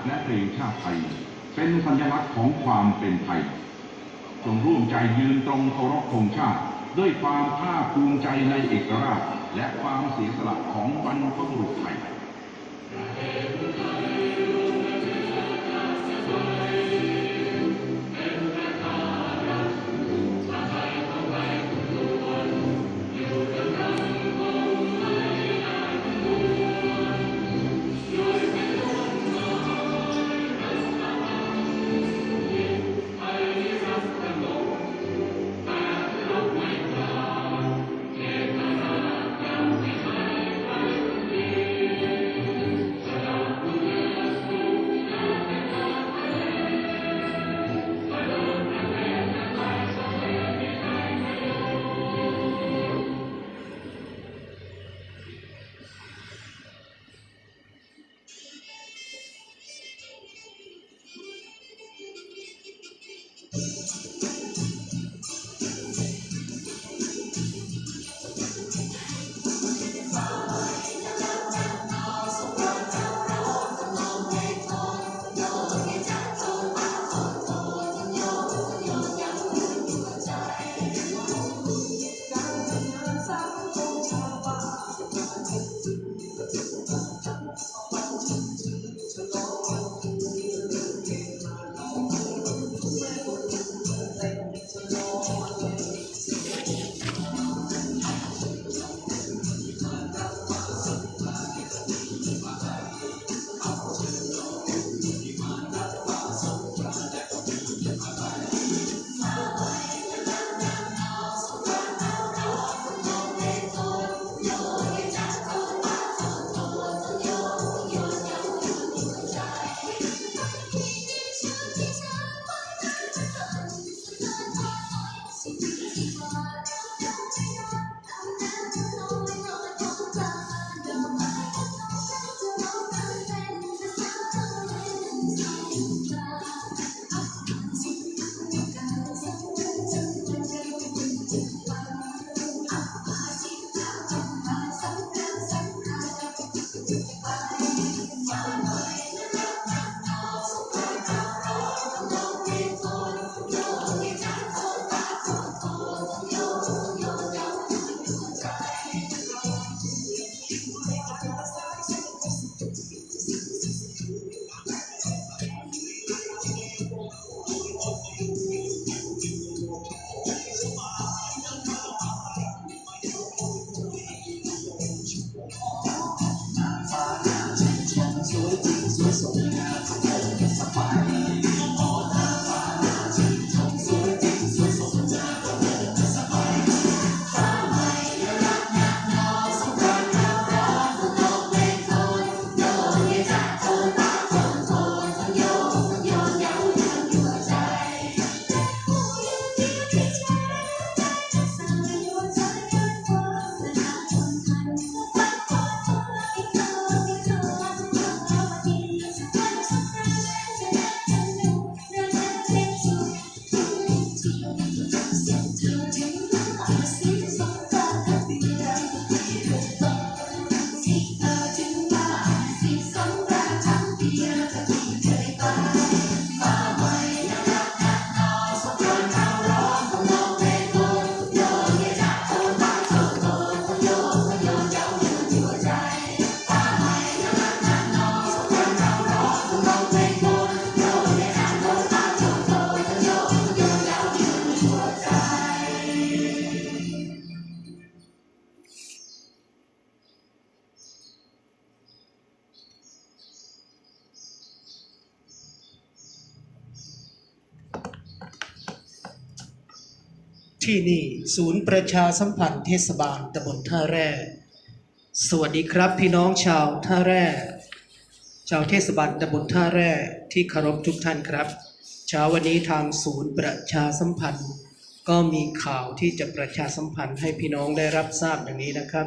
ติและเพลงชาติไทย เป็นสัญลักษณ์ของความเป็นไทยจงร่วมใจยืนตรงเคารพธงชาติ ด้วยความภาคภูมิใจในเอกราช และความเสียสละของบรรพบุรุษไทย ที่นี่ ศูนย์ประชาสัมพันธ์เทศบาลตำบลท่าแร่ สวัสดีครับพี่น้องชาวท่าแร่ ชาวเทศบาลตำบลท่าแร่ที่เคารพทุกท่านครับ เช้าวันนี้ทางศูนย์ประชาสัมพันธ์ ก็มีข่าวที่จะประชาสัมพันธ์ให้พี่น้องได้รับทราบอย่างนี้นะครับ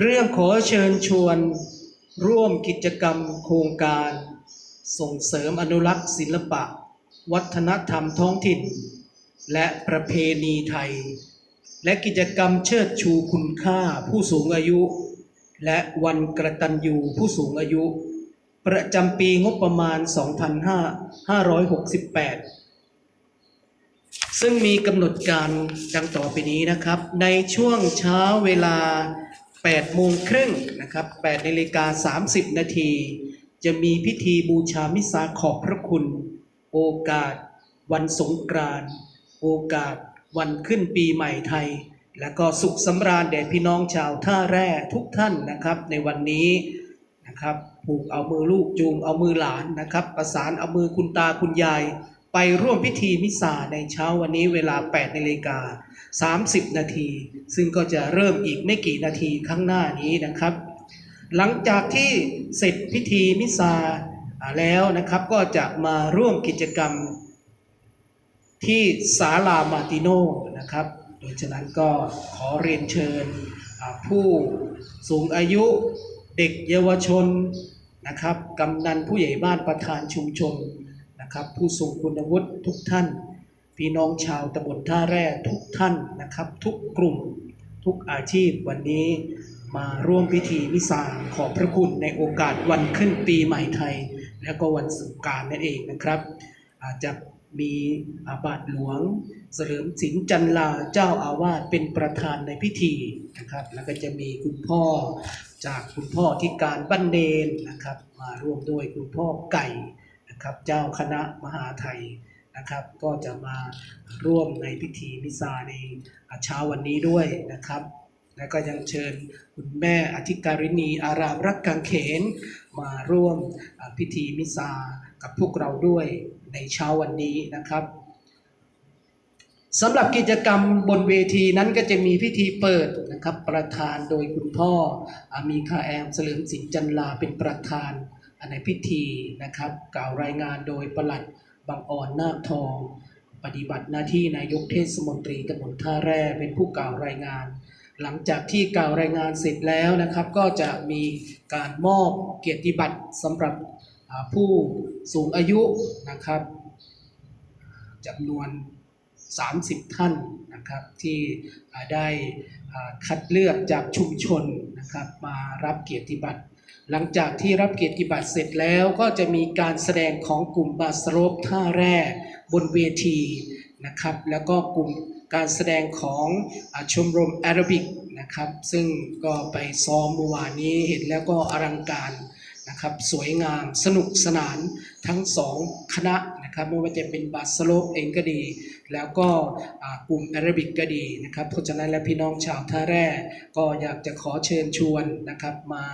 เรื่องขอเชิญชวนร่วมกิจกรรมโครงการ ส่งเสริมอนุรักษ์ศิลปะ วัฒนธรรมท้องถิ่น และประเพณีไทย และกิจกรรมเชิดชูคุณค่าผู้สูงอายุ และวันกระตันยูผู้สูงอายุ ประจำปีงบประมาณ 2568 ซึ่งมีกำหนดการดังต่อไปนี้นะครับ ในช่วงเช้าเวลา 8 โมงครึ่งนะครับ8นาฬิกา 30 นาทีจะมีพิธีบูชามิสาขอบพระคุณ โอกาส วันสงกรานต์ โอกาสวันขึ้นปีใหม่ไทย และก็สุขสำราญแด่พี่น้องชาวท่าแร่ทุกท่านนะครับ ในวันนี้นะครับผูกเอามือลูกจูงเอามือหลานนะครับ ประสานเอามือคุณตาคุณยาย ไปร่วมพิธีมิสาในเช้าวันนี้เวลา8นาฬิกา30 นาที ซึ่งก็จะเริ่มอีกไม่กี่นาทีข้างหน้านี้นะครับ หลังจากที่เสร็จพิธีมิสาอ่าแล้วนะครับก็จะมาร่วมกิจกรรม ที่ศาลามาติโนนะครับ โดยฉะนั้นก็ขอเรียนเชิญผู้สูงอายุเด็กเยาวชนนะครับกำนันผู้ใหญ่บ้านประธานชุมชนนะครับ ผู้ทรงคุณวุฒิทุกท่าน พี่น้องชาวตำบลท่าแร่ทุกท่านนะครับ ทุกกลุ่มทุกอาชีพวันนี้มาร่วมพิธีวิสาขอบพระคุณในโอกาสวันขึ้นปีใหม่ไทย และก็วันสงการนั่นเองนะครับ อาจจะ มีอาบาทหลวง เสริมสินจันลาเจ้าอาวาสเป็นประธานในพิธีนะครับ แล้วก็จะมีคุณพ่อจากคุณพ่อที่การบันเดนนะครับ มาร่วมด้วยคุณพ่อไก่นะครับ เจ้าคณะมหาไทยนะครับ ก็จะมาร่วมในพิธีมิสาในเช้าวันนี้ด้วยนะครับ แล้วก็ยังเชิญคุณแม่อธิการินีอารามรักกังเขน มาร่วมพิธีมิสากับพวกเราด้วย ในเช้าวันนี้นะครับสำหรับกิจกรรมบนเวทีนั้นก็จะมีพิธีเปิดนะครับ ประธานโดยคุณพ่ออามีคาแอมเสลิมสินจันลาเป็นประธานในพิธีนะครับ กล่าวรายงานโดยประหลัดบางอ่อนนาคทอง ปฏิบัติหน้าที่นายกเทศมนตรีตำบลท่าแร่เป็นผู้กล่าวรายงาน หลังจากที่กล่าวรายงานเสร็จแล้วนะครับ ก็จะมีการมอบเกียรติบัตรสำหรับ ผู้สูงอายุนะครับจำนวน 30 ท่านนะครับที่ได้คัดเลือกจากชุมชนนะครับมารับเกียรติบัตร หลังจากที่รับเกียรติบัตรเสร็จแล้วก็จะมีการแสดงของกลุ่มบาสโรปท่าแร่บนเวทีนะครับแล้วก็กลุ่มการแสดงของอชมรมแอโรบิกนะครับซึ่งก็ไปซ้อมเมื่อวานนี้เห็นแล้วก็อลังการ นะครับ สวยงาม สนุกสนานทั้งสองคณะ นะครับไม่ว่าจะเป็นบาสโลปเองก็ดี แล้วก็กลุ่มแอรบิกก็ดีนะครับเพราะฉะนั้นแล้วพี่น้องชาวท่าแร่ก็อยากจะขอเชิญชวนนะครับมา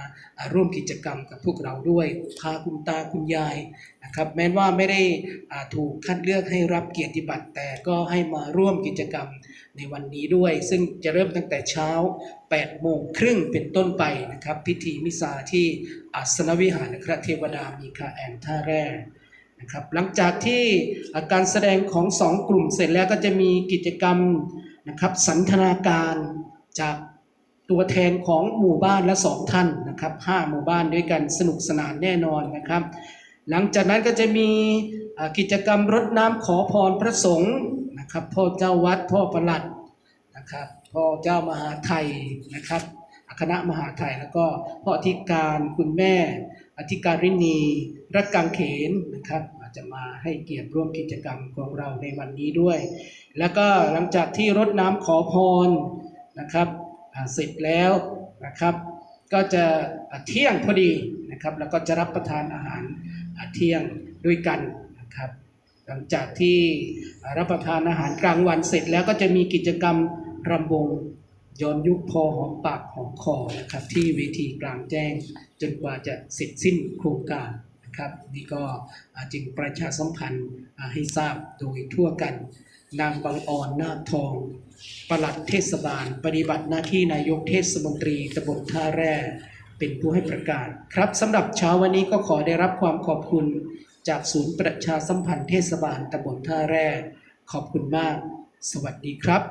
ร่วมกิจกรรมกับพวกเราด้วยพาคุณตาคุณยายนะครับแม้ว่าไม่ได้ถูกคัดเลือกให้รับเกียรติบัตรแต่ก็ให้มาร่วมกิจกรรมในวันนี้ด้วย ซึ่งจะเริ่มตั้งแต่เช้า 8 โมงครึ่งเป็นต้นไปนะครับ พิธีมิสาที่อาสนวิหารพระเทวดามีคาแอนท่าแร่ นะครับหลังจากที่อาการแสดงของสองกลุ่มเสร็จแล้วก็จะมีกิจกรรมนะครับสันทนาการจากตัวแทนของหมู่บ้านละสองท่านนะครับห้าหมู่บ้านด้วยกันสนุกสนานแน่นอนนะครับ หลังจากนั้นก็จะมีกิจกรรมรดน้ำขอพรพระสงฆ์นะครับพ่อเจ้าวัดพ่อประหลัดนะครับพ่อเจ้ามหาไทยนะครับคณะมหาไทยแล้วก็พ่ออธิการคุณแม่ อธิการินีรักกังเขนนะครับอาจจะมาให้เกียรติร่วมกิจกรรมของเราในวันนี้ด้วย แล้วก็หลังจากที่รดน้ำขอพรนะครับเสร็จแล้วนะครับก็จะเที่ยงพอดีนะครับแล้วก็จะรับประทานอาหารเที่ยงด้วยกันนะครับหลังจากที่รับประทานอาหารกลางวันเสร็จแล้วก็จะมีกิจกรรมรำวง ย้อนยุคพอหอมปากหอมคอนะครับที่เวทีกลางแจ้ง จนกว่าจะเสร็จสิ้นโครงการนะครับนี่ก็อาจึงประชาสัมพันธ์ให้ทราบโดยทั่วกัน นางบางอ่อนนาคทองปลัดเทศบาล ปฏิบัติหน้าที่นายกเทศมนตรีตำบลท่าแร่เป็นผู้ให้ประกาศ ครับสำหรับเช้าวันนี้ก็ขอได้รับความขอบคุณ จากศูนย์ประชาสัมพันธ์เทศบาลตำบลท่าแร่ขอบคุณมาก สวัสดีครับ